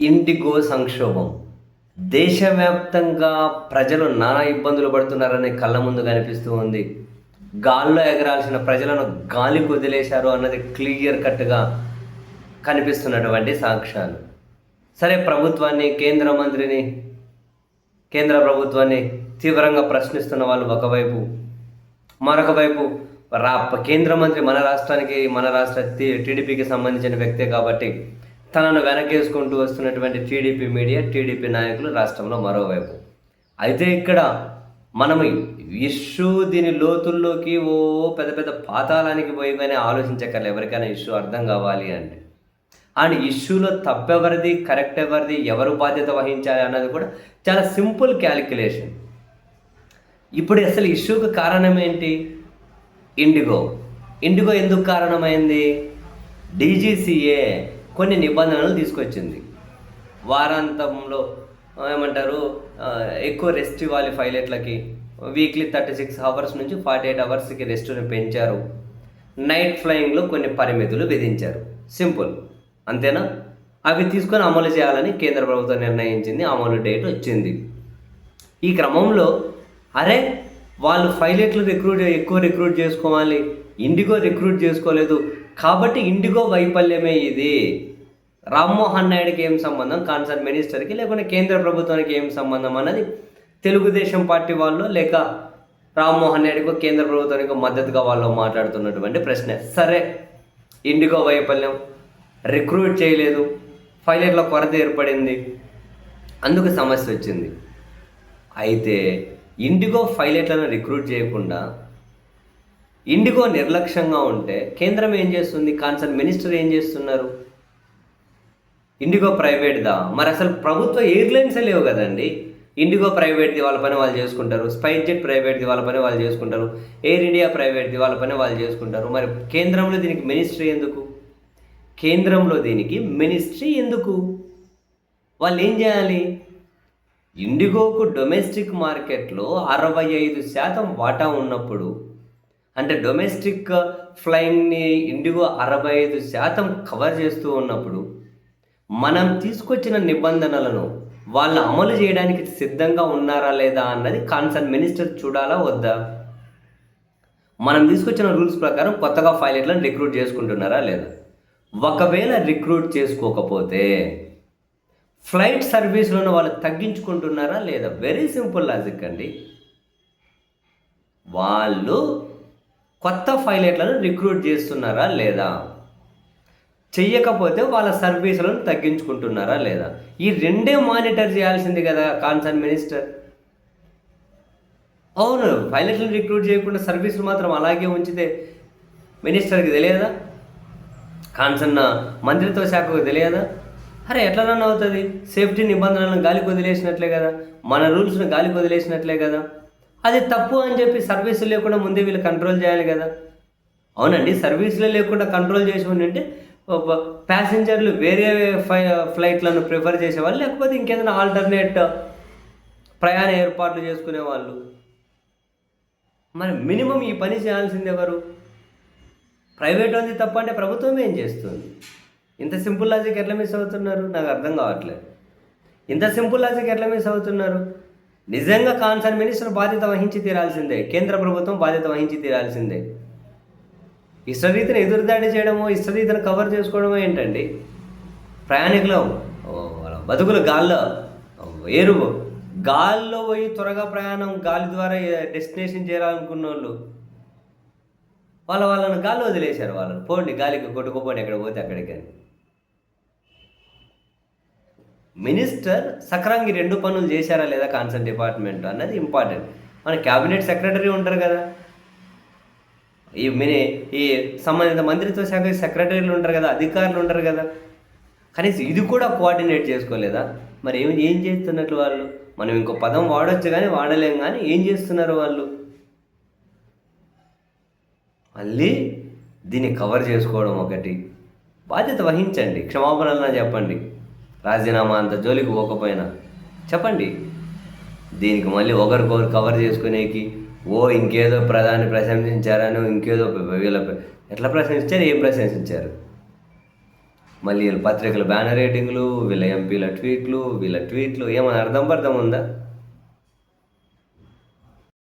IndiGo సంక్షోభం. దేశవ్యాప్తంగా ప్రజలు నానా ఇబ్బందులు పడుతున్నారని కళ్ళ ముందు కనిపిస్తూ ఉంది. గాల్లో ఎగరాల్సిన ప్రజలను గాలికి వదిలేశారు అన్నది క్లియర్ కట్గా కనిపిస్తున్నటువంటి సాక్ష్యాలు. సరే ప్రభుత్వాన్ని కేంద్ర మంత్రిని కేంద్ర ప్రభుత్వాన్ని తీవ్రంగా ప్రశ్నిస్తున్న వాళ్ళు ఒకవైపు మరొక వైపు రా కేంద్ర మంత్రి మన రాష్ట్రానికి మన రాష్ట్ర టీ- టీడీపీకి సంబంధించిన వ్యక్తే కాబట్టి తనను వెనకేసుకుంటూ వస్తున్నటువంటి టీడీపీ మీడియా టీడీపీ నాయకులు రాష్ట్రంలో మరోవైపు. అయితే ఇక్కడ మనం ఇష్యూ దీని లోతుల్లోకి ఓ పెద్ద పెద్ద పాతాళానికి పోయి కానీ ఆలోచించక్కర్లేదు. ఎవరికైనా ఇష్యూ అర్థం కావాలి అంటే. అండ్ ఇష్యూలో తప్పెవరిది కరెక్ట్ ఎవరిది ఎవరు బాధ్యత వహించాలి అన్నది కూడా చాలా సింపుల్ క్యాలిక్యులేషన్. ఇప్పుడు అసలు ఇష్యూకి కారణం ఏంటి? ఇండిగో. ఇండిగో ఎందుకు కారణమైంది? డీజీసీఏ కొన్ని నిబంధనలు తీసుకొచ్చింది. వారాంతంలో ఏమంటారు ఎక్కువ రెస్ట్ ఇవ్వాలి పైలట్లకి వీక్లీ థర్టీ సిక్స్ అవర్స్ నుంచి ఫార్టీ ఎయిట్ అవర్స్కి రెస్ట్ని పెంచారు. నైట్ ఫ్లయింగ్లో కొన్ని పరిమితులు విధించారు. సింపుల్ అంతేనా? అవి తీసుకొని అమలు చేయాలని కేంద్ర ప్రభుత్వం నిర్ణయించింది. అమలు డేట్ వచ్చింది. ఈ క్రమంలో అరే వాళ్ళు పైలట్లు రిక్రూట్ ఎక్కువ రిక్రూట్ చేసుకోవాలి. ఇండిగో రిక్రూట్ చేసుకోలేదు. కాబట్టి ఇండిగో వైఫల్యమే ఇది. రామ్మోహన్ నాయుడుకి ఏం సంబంధం? కాన్సర్న్ మినిస్టర్కి లేకుంటే కేంద్ర ప్రభుత్వానికి ఏం సంబంధం అన్నది తెలుగుదేశం పార్టీ వాళ్ళు లేక రామ్మోహన్ నాయుడుకో కేంద్ర ప్రభుత్వానికి మద్దతుగా వాళ్ళు మాట్లాడుతున్నటువంటి ప్రశ్న. సరే ఇండిగో వైఫల్యం రిక్రూట్ చేయలేదు. పైలట్ల కొరత ఏర్పడింది. అందుకు సమస్య వచ్చింది. అయితే ఇండిగో పైలట్లను రిక్రూట్ చేయకుండా ఇండిగో నిర్లక్ష్యంగా ఉంటే కేంద్రం ఏం చేస్తుంది? కాన్సర్న్ మినిస్టర్ ఏం చేస్తున్నారు? ఇండిగో ప్రైవేట్దా? మరి అసలు ప్రభుత్వ ఎయిర్లైన్స్ లేవు కదండి. ఇండిగో ప్రైవేట్ది వాళ్ళ పని వాళ్ళు చేసుకుంటారు. స్పైస్ జెట్ ప్రైవేట్ది వాళ్ళ పని వాళ్ళు చేసుకుంటారు. ఎయిర్ ఇండియా ప్రైవేట్ది వాళ్ళ పని వాళ్ళు చేసుకుంటారు. మరి కేంద్రంలో దీనికి మినిస్ట్రీ ఎందుకు? కేంద్రంలో దీనికి మినిస్ట్రీ ఎందుకు? వాళ్ళు ఏం చేయాలి? ఇండిగోకు డొమెస్టిక్ మార్కెట్లో అరవై ఐదు శాతం వాటా ఉన్నప్పుడు అంటే డొమెస్టిక్ ఫ్లైట్ని ఇండిగో అరవై ఐదు శాతం కవర్ చేస్తూ ఉన్నప్పుడు మనం తీసుకొచ్చిన నిబంధనలను వాళ్ళు అమలు చేయడానికి సిద్ధంగా ఉన్నారా లేదా అన్నది కాన్సర్న్ మినిస్టర్ చూడాలా వద్దా? మనం తీసుకొచ్చిన రూల్స్ ప్రకారం కొత్తగా పైలట్లను రిక్రూట్ చేసుకుంటున్నారా లేదా? ఒకవేళ రిక్రూట్ చేసుకోకపోతే ఫ్లైట్ సర్వీసులను వాళ్ళు తగ్గించుకుంటున్నారా లేదా? వెరీ సింపుల్ లాజిక్ అండి. వాళ్ళు కొత్త పైలట్లను రిక్రూట్ చేస్తున్నారా లేదా? చెయ్యకపోతే వాళ్ళ సర్వీసులను తగ్గించుకుంటున్నారా లేదా? ఈ రెండే మానిటర్ చేయాల్సింది కదా కాన్సర్న్ మినిస్టర్. అవును పైలట్లను రిక్రూట్ చేయకుండా సర్వీసులు మాత్రం అలాగే ఉంచితే మినిస్టర్కి తెలియదా? కాన్సర్న్ మంత్రిత్వ శాఖకు తెలియదా? అరే ఎట్లనన్నా అవుతుంది? సేఫ్టీ నిబంధనలను గాలికి వదిలేసినట్లే కదా. మన రూల్స్ను గాలికి వదిలేసినట్లే కదా. అది తప్పు అని చెప్పి సర్వీసులు లేకుండా ముందే వీళ్ళు కంట్రోల్ చేయాలి కదా. అవునండి సర్వీసులు లేకుండా కంట్రోల్ చేసి ఉండింటే ప్యాసింజర్లు వేరే ఫ్లై ఫ్లైట్లను ప్రిఫర్ చేసేవాళ్ళు లేకపోతే ఇంకేదైనా ఆల్టర్నేట్ ప్రయాణ ఏర్పాట్లు చేసుకునే వాళ్ళు మరి మినిమం ఈ పని చేయాల్సింది ఎవరు? ప్రైవేట్ ఉంది తప్ప అంటే ప్రభుత్వం ఏం చేస్తుంది? ఇంత సింపుల్ లాజిక్ ఎట్లా మిస్ అవుతున్నారు? నాకు అర్థం కావట్లేదు. ఇంత సింపుల్ లాజిక్ ఎట్లా మిస్ అవుతున్నారు? నిజంగా కాన్సర్న్ మినిస్టర్ బాధ్యత వహించి తీరాల్సిందే. కేంద్ర ప్రభుత్వం బాధ్యత వహించి తీరాల్సిందే. ఇష్టరీతిని ఎదురుదాడి చేయడమో ఇష్టరీతిని కవర్ చేసుకోవడమో ఏంటండి? ప్రయాణికులు వాళ్ళ బతుకులు గాల్లో ఏరు గాల్లో పోయి త్వరగా ప్రయాణం గాలి ద్వారా డెస్టినేషన్ చేరాలనుకున్న వాళ్ళు వాళ్ళ వాళ్ళని గాల్లో వదిలేశారు. వాళ్ళని పోండి గాలికి కొట్టుకుపోండి ఎక్కడ పోతే అక్కడికి అని. మినిస్టర్ సక్రంగి రెండు పనులు చేశారా లేదా కాన్సర్న్ డిపార్ట్మెంట్ అన్నది ఇంపార్టెంట్. మన క్యాబినెట్ సెక్రటరీ ఉంటారు కదా. ఈ మిని ఈ సంబంధిత మంత్రిత్వ శాఖ సెక్రటరీలు ఉంటారు కదా అధికారులు ఉంటారు కదా. కనీసం ఇది కూడా కోఆర్డినేట్ చేసుకోలేదా? మరి ఏం ఏం చేస్తున్నట్లు వాళ్ళు? మనం ఇంకో పదం వాడొచ్చు కానీ వాడలేం కానీ ఏం చేస్తున్నారు వాళ్ళు? మళ్ళీ దీన్ని కవర్ చేసుకోవడం ఒకటి. బాధ్యత వహించండి. క్షమాపణలన్నా చెప్పండి. రాజీనామా అంత జోలికి పోకపోయినా. చెప్పండి. దీనికి మళ్ళీ ఒకరికొకరు కవర్ చేసుకునేకి ఓ ఇంకేదో ప్రధాని ప్రశంసించారని ఇంకేదో వీళ్ళ ఎట్లా ప్రశంసించారు? ఏం ప్రశంసించారు? మళ్ళీ వీళ్ళ పత్రికల బ్యానర్ రేటింగ్లు వీళ్ళ ఎంపీల ట్వీట్లు వీళ్ళ ట్వీట్లు ఏమైనా అర్థం పర్థం ఉందా?